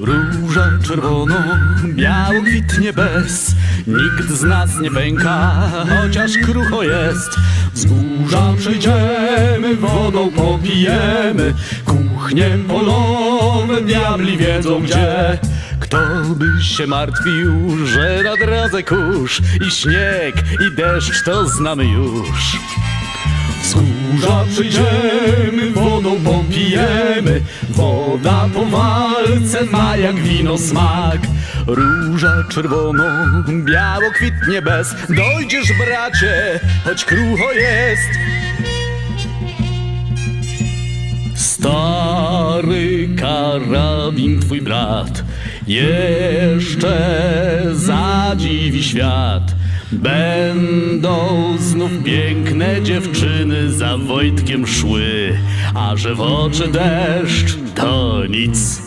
Róża czerwono, biało kwitnie bez Nikt z nas nie pęka, chociaż krucho jest. Wzgórza przejdziemy, wodą popijemy. Kuchnie polowe, diabli wiedzą gdzie. Kto by się martwił, że na drodze kurz I śnieg, i deszcz to znamy już. Wzgórza przyjdziemy, wodą Woda po walce ma jak wino smak. Róża czerwono, biało kwitnie bez. Dojdziesz bracie, choć krucho jest. Stary karabin twój brat Jeszcze zadziwi świat Będą znów piękne dziewczyny za Wojtkiem szły A że w oczy deszcz to nic